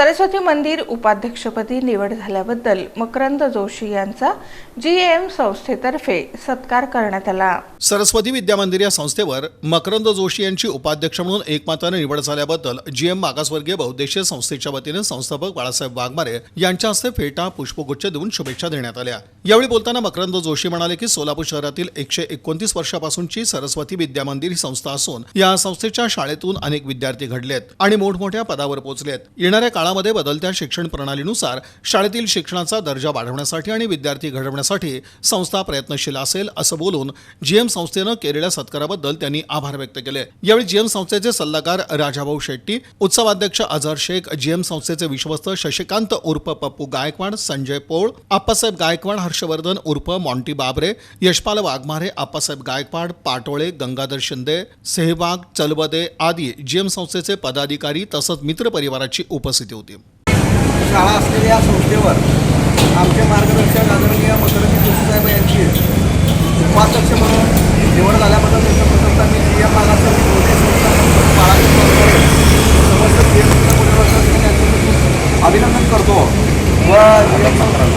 सरस्वती मंदिर उपाध्यक्षपदी निवड झाल्याबद्दल मकरंद जोशी यांचा जी एम संस्थेतर्फे सत्कार करण्यात आला. सरस्वती विद्यामंदिर या संस्थेवर मकरंद जोशी यांची उपाध्यक्ष म्हणून एकमताने निवड झाल्याबद्दल जीएम मागासवर्गीय बहुद्देशीय संस्थेच्या वतीने संस्थापक बाळासाहेब वाघमारे यांच्या हस्ते फेटा पुष्पगुच्छ देऊन शुभेच्छा देण्यात आल्या. यावेळी बोलताना मकरंद जोशी म्हणाले की सोलापूर शहरातील एकशे एकोणतीस वर्षापासूनची सरस्वती विद्यामंदिर ही संस्था असून या संस्थेच्या शाळेतून अनेक विद्यार्थी घडलेत आणि मोठमोठ्या पदावर पोहोचलेत येणाऱ्या काळामध्ये बदलत्या शिक्षण प्रणालीनुसार शाळेतील शिक्षणाचा दर्जा वाढवण्यासाठी आणि विद्यार्थी घडवण्यासाठी संस्था प्रयत्नशील असेल असं बोलून जीएम संस्थेनं केलेल्या सत्काराबद्दल त्यांनी आभार व्यक्त केले. यावेळी जीएम संस्थेचे सल्लागार राजाभाऊ शेट्टी उत्सवाध्यक्ष अझहर शेख जीएम संस्थेचे विश्वस्त शशिकांत उर्फ पप्पू गायकवाड संजय पोळ आप्पासाहेब गायकवाड हर्षवर्धन उर्फ मॉन्टी बाबरे यशपाल वाघमारे आप्पासाहेब गायकवाड पाटोळे गंगाधर शिंदे सेहवाग चलबदे आदी जीएम संस्थेचे पदाधिकारी तसंच मित्र परिवाराची उपस्थिती होती. शाळा असलेल्या या संस्थेवर आमचे मार्गदर्शक आदरणीय मकरंदी जोशी साहेब यांची उपाध्यक्ष म्हणून निवड झाल्याबद्दल त्यांचं प्रथमतः मी जी एम मागासवर्गीय बहुतेक संस्था बाळाजी वाघमारे, समस्त जी एम अभिनंदन करतो. व